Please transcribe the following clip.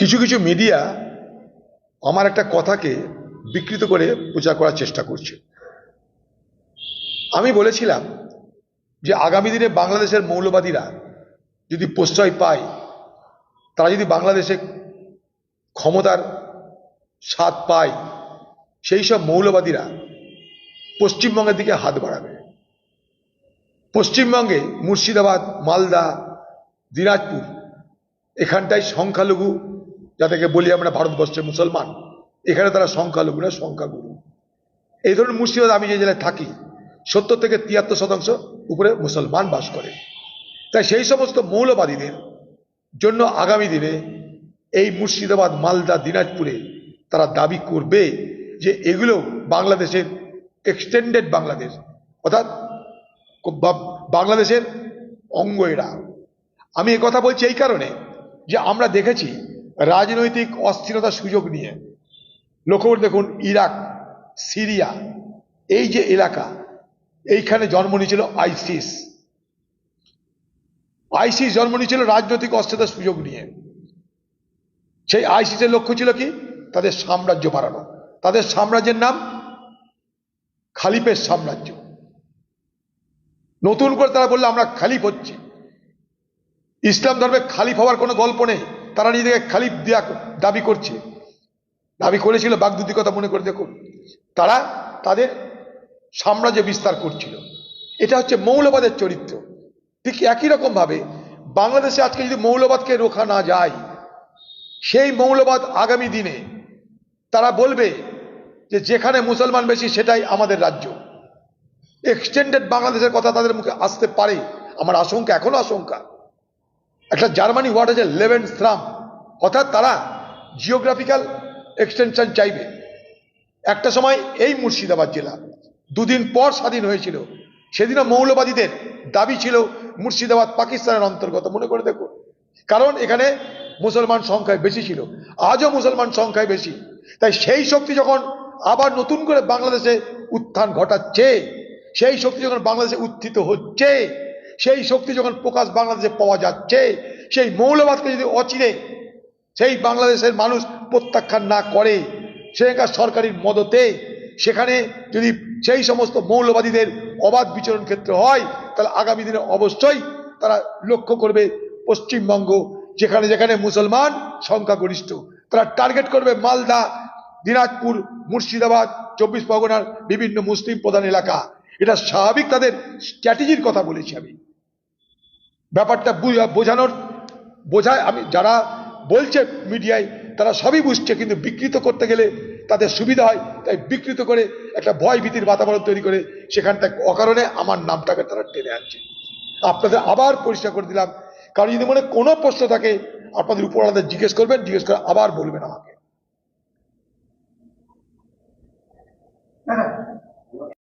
কিছু কিছু মিডিয়া আমার একটা কথাকে বিকৃত করে প্রচার করার চেষ্টা করছে। আমি বলেছিলাম যে আগামী দিনে বাংলাদেশের মৌলবাদীরা যদি প্রশ্রয় পায়, তারা যদি বাংলাদেশে ক্ষমতার স্বাদ পায়, সেই সব মৌলবাদীরা পশ্চিমবঙ্গের দিকে হাত বাড়াবে। পশ্চিমবঙ্গে মুর্শিদাবাদ, মালদা, দিনাজপুর, এখানটায় সংখ্যালঘু যাদেরকে বলি আমরা ভারতবর্ষের মুসলমান, এখানে তারা সংখ্যালঘু না সংখ্যাগুরু। এই ধরনের মুর্শিদাবাদ আমি যে জেলায় থাকি, সত্তর থেকে তিয়াত্তর শতাংশ উপরে মুসলমান বাস করে। তাই সেই সমস্ত মৌলবাদীদের জন্য আগামী দিনে এই মুর্শিদাবাদ, মালদা, দিনাজপুরে তারা দাবি করবে যে এগুলো বাংলাদেশের এক্সটেন্ডেড বাংলাদেশ, অর্থাৎ বাংলাদেশের অঙ্গ এরা। আমি কথা বলছি এই কারণে যে আমরা দেখেছি রাজনৈতিক অস্থিরতার সুযোগ নিয়ে। লক্ষ্য করে দেখুন, ইরাক, সিরিয়া, এই যে এলাকা, এইখানে জন্ম নিয়েছিল আইসিস। আইসিস জন্ম নিয়েছিল রাজনৈতিক অস্থিরতার সুযোগ নিয়ে। সেই আইসিসের লক্ষ্য ছিল কি? তাদের সাম্রাজ্য বাড়ানো। তাদের সাম্রাজ্যের নাম খালিফের সাম্রাজ্য। নতুন করে তারা বলল, আমরা খালিফ হচ্ছি। ইসলাম ধর্মে খালিফ হওয়ার কোনো গল্প নেই। তারা নিজেকে খালিফ দেয়া দাবি করছে। দাবি করেছিল বাগদুদি কথা মনে করে দেখুন। তারা তাদের সাম্রাজ্য বিস্তার করছিল। এটা হচ্ছে মৌলবাদের চরিত্র। ঠিক একই রকম ভাবে বাংলাদেশে আজকে যদি মৌলবাদকে রোখা না যায়, সেই মৌলবাদ আগামী দিনে তারা বলবে যে যেখানে মুসলমান বেশি, সেটাই আমাদের রাজ্য। এক্সটেন্ডেড বাংলাদেশের কথা তাদের মুখে আসতে পারে। আমার আশঙ্কা, এখনও আশঙ্কা। একটা জার্মানি ওয়ার্ড আছে লেভেন স্রাম অর্থাৎ তারা জিওগ্রাফিক্যাল এক্সটেনশন চাইবে। একটা সময় এই মুর্শিদাবাদ জেলা, দুদিন পর স্বাধীন হয়েছিল। সেদিনও মৌলবাদীদের দাবি ছিল মুর্শিদাবাদ পাকিস্তানের অন্তর্গত। মনে করে দেখুন কারণ এখানে মুসলমান সংখ্যায় বেশি ছিল। আজও মুসলমান সংখ্যায় বেশি। তাই সেই শক্তি যখন আবার নতুন করে বাংলাদেশে উত্থান ঘটাচ্ছে, সেই শক্তি যখন বাংলাদেশে উত্থিত হচ্ছে সেই শক্তি যখন প্রকাশ বাংলাদেশে পাওয়া যাচ্ছে, সেই মৌলবাদকে যদি অচিরে সেই বাংলাদেশের মানুষ প্রত্যাখ্যান না করে, সেখানকার সরকারির মদতে, সেখানে যদি সেই সমস্ত মৌলবাদীদের অবাধ বিচরণ ক্ষেত্র হয়, তাহলে আগামী দিনে অবশ্যই তারা লক্ষ্য করবে পশ্চিমবঙ্গ, যেখানে যেখানে মুসলমান সংখ্যাগরিষ্ঠ। তারা টার্গেট করবে মালদা, দিনাজপুর, মুর্শিদাবাদ, চব্বিশ পরগনার বিভিন্ন মুসলিম প্রধান এলাকা। এটা স্বাভাবিক তাদের স্ট্র্যাটেজির কথা বলেছি আমি। ব্যাপারটা বুঝা- বোঝানোর বোঝায়। আমি যারা বলছে মিডিয়ায়, তারা সবই বুঝছে, কিন্তু বিকৃত করতে গেলে তাদের সুবিধা হয়। তাই বিকৃত করে একটা ভয় ভীতির বাতাবরণ তৈরি করে সেখান থেকে অকারণে আমার নামটাকে তারা টেনে আনছে। আপনাদের আবার পরিষ্কার করে দিলাম। কারণ যদি মনে কোনো প্রশ্ন থাকে, আপনাদের উপর জিজ্ঞেস করবেন, জিজ্ঞেস করে আবার বলবেন আমাকে।